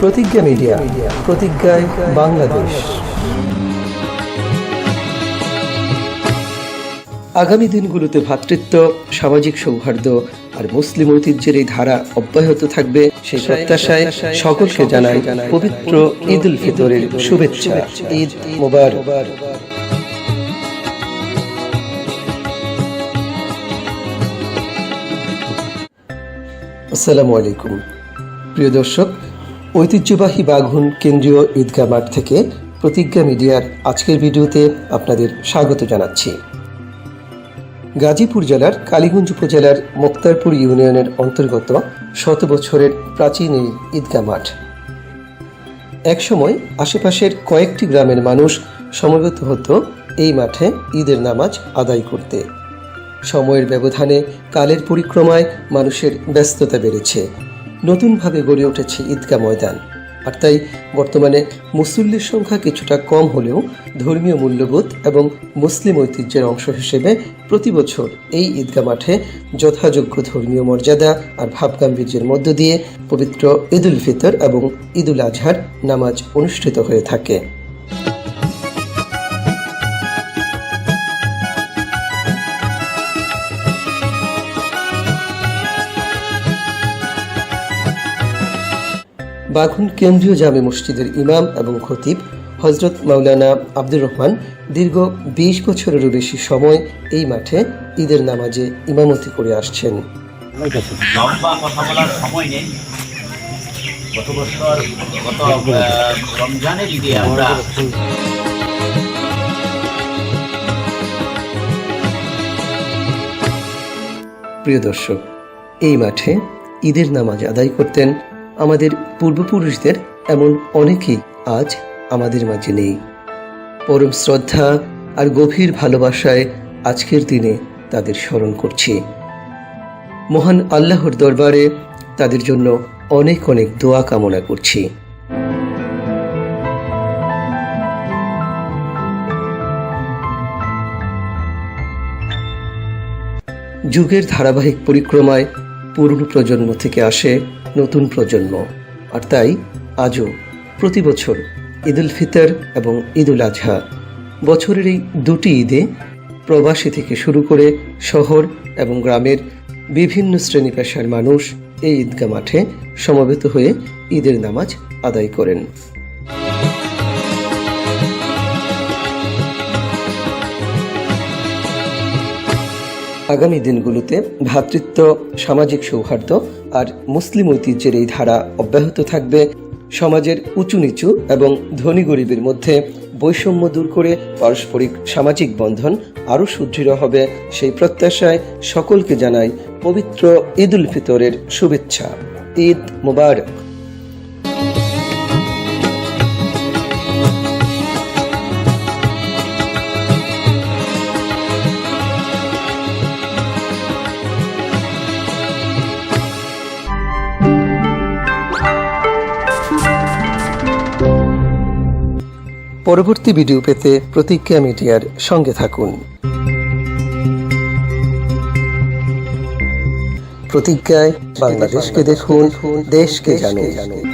প্রতিজ্ঞা মিডিয়া প্রতিজ্ঞায় বাংলাদেশ। আগামী দিনগুলোতে ভ্রাতৃত্ব সামাজিক সৌহার্দ্য আর মুসলিম ঐতিহ্যের এই ধারা অব্যাহত থাকবে সেই প্রত্যাশায় সকলকে জানাই পবিত্র ঈদ উল ফিতরের শুভেচ্ছা। ঈদ মোবারক। আসসালামু আলাইকুম। প্রিয় দর্শক ঐতিহ্যবাহী বাঘুন কেন্দ্রীয় ঈদগাহ মাঠ থেকে প্রতিজ্ঞা মিডিয়ার আজকের ভিডিওতে আপনাদের স্বাগত জানাচ্ছি। গাজীপুর জেলার কালীগঞ্জ উপজেলার মোক্তারপুর ইউনিয়নের অন্তর্গত শত বছরের প্রাচীন এই ঈদগাহ মাঠ। একসময় আশেপাশের কয়েকটি গ্রামের মানুষ সমবেত হতো এই মাঠে ঈদের নামাজ আদায় করতে। সময়ের ব্যবধানে কালের পরিক্রমায় মানুষের ব্যস্ততা বেড়েছে। নতুনভাবে গড়ে উঠেছে ঈদগাহ ময়দান। আর তাই বর্তমানে মুসল্লির সংখ্যা কিছুটা কম হলেও ধর্মীয় মূল্যবোধ এবং মুসলিম ঐতিহ্যের অংশ হিসেবে প্রতি বছর এই ঈদগাহ মাঠে যথাযোগ্য ধর্মীয় মর্যাদা আর ভাবগাম্ভীর্যের মধ্য দিয়ে পবিত্র ঈদ উল ফিতর এবং ঈদ উল আজহার নামাজ অনুষ্ঠিত হয়ে থাকে। বাঘুন কেন্দ্রীয় জামে মসজিদের ইমাম এবং খতিব হজরত মাওলানা আব্দুর রহমান দীর্ঘ বিশ বছরেরও বেশি সময় এই মাঠে ঈদের নামাজে ইমামতি করে আসছেন। লম্বা কথা বলার সময় নেই। গত বছর গত আহ, রমজানের আমরা প্রিয় দর্শক এই মাঠে ঈদের নামাজ আদায় করতেন আমাদের পূর্বপুরুষদের এমন অনেকেই আজ আমাদের মাঝে নেই। পরম শ্রদ্ধা আর গভীর ভালোবাসায় আজকের দিনে তাদের স্মরণ করছি। মহান আল্লাহর দরবারে তাদের জন্য অনেক অনেক দোয়া কামনা করছি। যুগের ধারাবাহিক পরিক্রমায় পুরনো প্রজন্ম থেকে আসে নতুন প্রজন্ম। আর তাই আজও প্রতি বছর ঈদ উল ফিতর এবং ঈদ উল আজহা বছরের এই দুটি ঈদে প্রবাসী থেকে শুরু করে শহর এবং গ্রামের বিভিন্ন শ্রেণি পেশার মানুষ এই ঈদগাহ মাঠে সমবেত হয়ে ঈদের নামাজ আদায় করেন। আগামী দিনগুলোতে ভ্রাতৃত্ব, সামাজিক সৌহার্দ্য আর মুসলিম ঐতিহ্যের এই ধারা অব্যাহত থাকবে। সমাজের উঁচু নিচু এবং ধনী গরিবের মধ্যে বৈষম্য দূর করে পারস্পরিক সামাজিক বন্ধন আরও সুদৃঢ় হবে। সেই প্রত্যাশায় সকলকে জানাই পবিত্র ঈদ উল ফিতরের শুভেচ্ছা। ঈদ মুবারক। পরবর্তী ভিডিও পেতে প্রতিজ্ঞা মিডিয়ার সঙ্গে থাকুন। প্রতিজ্ঞায় বাংলাদেশকে দেখুন দেশকে জানুন।